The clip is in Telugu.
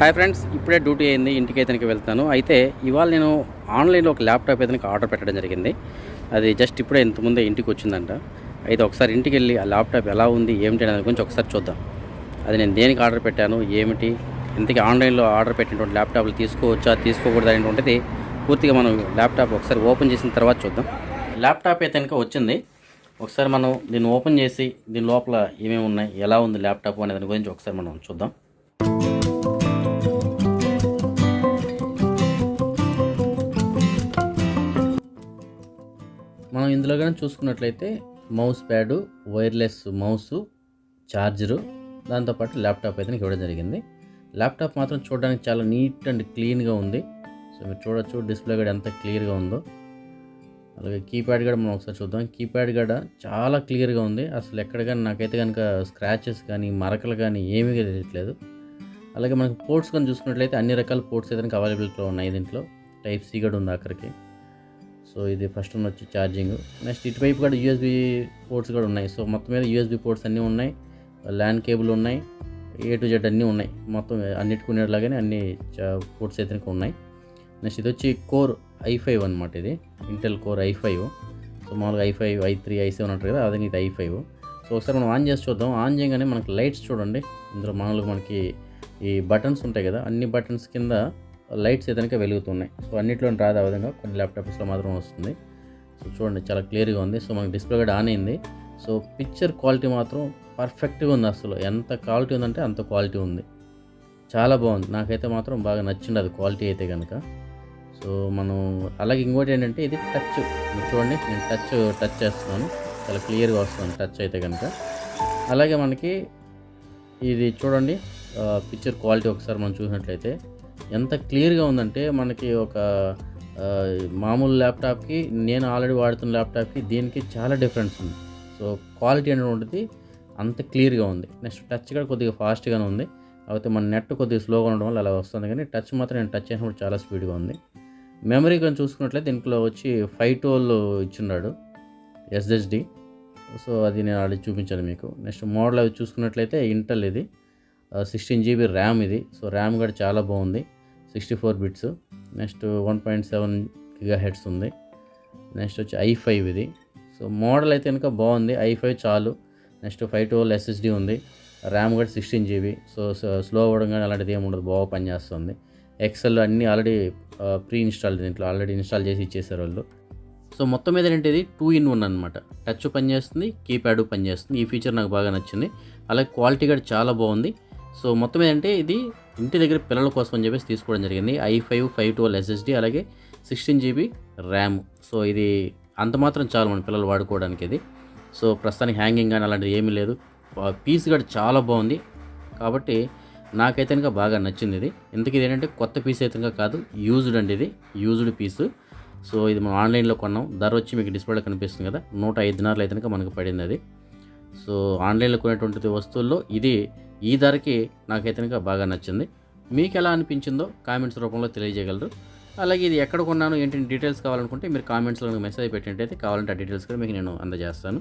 హాయ్ ఫ్రెండ్స్ ఇప్పుడే డ్యూటీ అయింది ఇంటికి అయితే వెళ్తాను. అయితే ఇవాళ నేను ఆన్లైన్లో ఒక ల్యాప్టాప్ అయితే ఆర్డర్ పెట్టడం జరిగింది. అది జస్ట్ ఇప్పుడే ఇంతకుముందే ఇంటికి వచ్చిందంట. అయితే ఒకసారి ఇంటికి వెళ్ళి ఆ ల్యాప్టాప్ ఎలా ఉంది ఏమిటి అనేది గురించి ఒకసారి చూద్దాం. అది నేను దేనికి ఆర్డర్ పెట్టాను ఏమిటి ఇంతకీ ఆన్లైన్లో ఆర్డర్ పెట్టినటువంటి ల్యాప్టాప్లు తీసుకోవచ్చా తీసుకోకూడదు అనేటువంటిది పూర్తిగా మనం ల్యాప్టాప్ ఒకసారి ఓపెన్ చేసిన తర్వాత చూద్దాం. ల్యాప్టాప్ అయితే వచ్చింది. ఒకసారి మనం దీన్ని ఓపెన్ చేసి దీని లోపల ఏమేమి ఉన్నాయి ఎలా ఉంది ల్యాప్టాప్ అనే దాని గురించి ఒకసారి మనం చూద్దాం. మనం ఇందులో కానీ చూసుకున్నట్లయితే mouse pad wireless mouse charger దాంతోపాటు ల్యాప్టాప్ అయితే ఇవ్వడం జరిగింది. ల్యాప్టాప్ మాత్రం చూడడానికి చాలా నీట్ అండ్ క్లీన్గా ఉంది. సో మీరు చూడొచ్చు డిస్ప్లే కూడా ఎంత క్లియర్గా ఉందో. అలాగే కీప్యాడ్ కూడా మనం ఒకసారి చూద్దాం. కీప్యాడ్ కూడా చాలా క్లియర్గా ఉంది. అసలు ఎక్కడ కానీ నాకైతే కనుక స్క్రాచెస్ కానీ మరకలు కానీ ఏమీ తెలియట్లేదు. అలాగే మనకు పోర్ట్స్ కానీ చూసుకున్నట్లయితే అన్ని రకాల పోర్ట్స్ అయితే కనుక అవైలబిలిటీలో ఉన్నాయి దీంట్లో. టైప్ సి కూడా ఉంది అక్కడికి. సో ఇది ఫస్ట్ వన్ వచ్చి ఛార్జింగ్ నెక్స్ట్ ఇటువైపు కూడా యూఎస్బి పోర్ట్స్ కూడా ఉన్నాయి. సో మొత్తం మీద యూఎస్బి పోర్ట్స్ అన్నీ ఉన్నాయి. ల్యాండ్ కేబుల్ ఉన్నాయి. ఏ టు జెడ్ అన్నీ ఉన్నాయి. మొత్తం అన్నిటికి ఉండేలాగానే అన్ని పోర్ట్స్ అయితే ఉన్నాయి. నెక్స్ట్ ఇది వచ్చి కోర్ ఐ ఫైవ్ అనమాట ఇది. Intel core I five so మామూలుగా I five I three I seven అంటారు కదా అదే ఇది ఐ ఫైవ్ సో ఒకసారి మనం ఆన్ చేసి చూద్దాం. ఆన్ చేయగానే మనకి లైట్స్ చూడండి. ఇందులో మామూలుగా మనకి ఈ బటన్స్ ఉంటాయి కదా అన్ని బటన్స్ కింద లైట్స్ ఏదైనా వెలుగుతున్నాయి. సో అన్నిట్లో రాదు ఆ విధంగా కొన్ని ల్యాప్టాప్స్లో మాత్రం వస్తుంది. సో చూడండి చాలా క్లియర్గా ఉంది. సో మనకి డిస్ప్లే కూడా ఆన్ అయింది. సో పిక్చర్ క్వాలిటీ మాత్రం పర్ఫెక్ట్గా ఉంది అసలు. ఎంత క్వాలిటీ ఉందంటే అంత క్వాలిటీ ఉంది. చాలా బాగుంది. నాకైతే మాత్రం బాగా నచ్చింది అది క్వాలిటీ అయితే కనుక సో మనం అలాగే ఇంకోటి ఏంటంటే ఇది టచ్. చూడండి నేను టచ్ టచ్ చేస్తున్నాను. చాలా క్లియర్గా వస్తుంది టచ్ అయితే కనుక అలాగే మనకి ఇది చూడండి పిక్చర్ క్వాలిటీ ఒకసారి మనం చూసినట్లయితే ఎంత క్లియర్గా ఉందంటే మనకి ఒక మామూలు ల్యాప్టాప్కి నేను ఆల్రెడీ వాడుతున్న ల్యాప్టాప్కి దీనికి చాలా డిఫరెన్స్ ఉంది. సో క్వాలిటీ అనేటువంటిది అంత క్లియర్గా ఉంది. నెక్స్ట్ టచ్ కూడా కొద్దిగా ఫాస్ట్గానే ఉంది. అయితే మన నెట్ కొద్దిగా స్లోగా ఉండడం వల్ల అలా వస్తుంది. కానీ టచ్ మాత్రం నేను టచ్ చేసినప్పుడు చాలా స్పీడ్గా ఉంది. మెమరీ కానీ చూసుకున్నట్లయితే దీంట్లో వచ్చి ఫైవ్ టోల్ ఇచ్చున్నాడు ఎస్ఎస్డి. సో అది నేను ఆల్రెడీ చూపించాను మీకు. నెక్స్ట్ మోడల్ అవి చూసుకున్నట్లయితే ఇంటల్ ఇది. సిక్స్టీన్ జీబీ ర్యామ్ ఇది. సో ర్యామ్ కూడా చాలా బాగుంది. Sixty four bits next one point seven gigahertz ఉంది. నెక్స్ట్ వచ్చి ఐ ఫైవ్ ఇది. సో మోడల్ అయితే కనుక బాగుంది. ఐ ఫైవ్ చాలు. నెక్స్ట్ ఫైవ్ ట్వెల్వ్ ఎస్ఎస్డి ఉంది. ర్యామ్ కూడా సిక్స్టీన్ జీబీ సో స్లో అవ్వడం కానీ అలాంటిది ఏమి ఉండదు. బాగా పనిచేస్తుంది. ఎక్సెల్ అన్నీ ఆల్రెడీ ప్రీ ఇన్స్టాల్ దీంట్లో. ఆల్రెడీ ఇన్స్టాల్ చేసి ఇచ్చేసారు వాళ్ళు. సో మొత్తం మీద ఏంటిది? టూ ఇన్ వన్ అనమాట టచ్ పనిచేస్తుంది కీప్యాడ్ పనిచేస్తుంది. ఈ ఫీచర్ నాకు బాగా నచ్చింది. అలాగే క్వాలిటీ కూడా చాలా బాగుంది. సో మొత్తం ఏంటంటే ఇది ఇంటి దగ్గర పిల్లల కోసం అని చెప్పేసి తీసుకోవడం జరిగింది. I five five twelve SSD అలాగే సిక్స్టీన్ జీబీ ర్యామ్ సో ఇది అంత మాత్రం చాలు మన పిల్లలు వాడుకోవడానికి ఇది. సో ప్రస్తుతానికి హ్యాంగింగ్ కానీ అలాంటిది ఏమీ లేదు. పీస్ కూడా చాలా బాగుంది. కాబట్టి నాకైతే ఇంకా బాగా నచ్చింది ఇది. ఇంతకీ ఇది ఏంటంటే కొత్త పీస్ అయితే ఇంకా కాదు యూజ్డ్ అండి ఇది. యూజ్డ్ పీసు. సో ఇది మనం ఆన్లైన్లో కొన్నాం. ధర వచ్చి మీకు డిస్ప్లేలో కనిపిస్తుంది కదా. నూట ఐదు దినార్లు అయితే మనకు పడింది అది. సో ఆన్లైన్లో కొనేటువంటి వస్తువుల్లో ఇది ఈ ధరకి నాకైతే కనుక బాగా నచ్చింది. మీకు ఎలా అనిపించిందో కామెంట్స్ రూపంలో తెలియజేయగలరు. అలాగే ఇది ఎక్కడ కొన్నాను ఏంటి డీటెయిల్స్ కావాలనుకుంటే మీరు కామెంట్స్లో మెసేజ్ పెట్టినట్టయితే కావాలంటే ఆ డీటెయిల్స్ కూడా మీకు నేను అందజేస్తాను.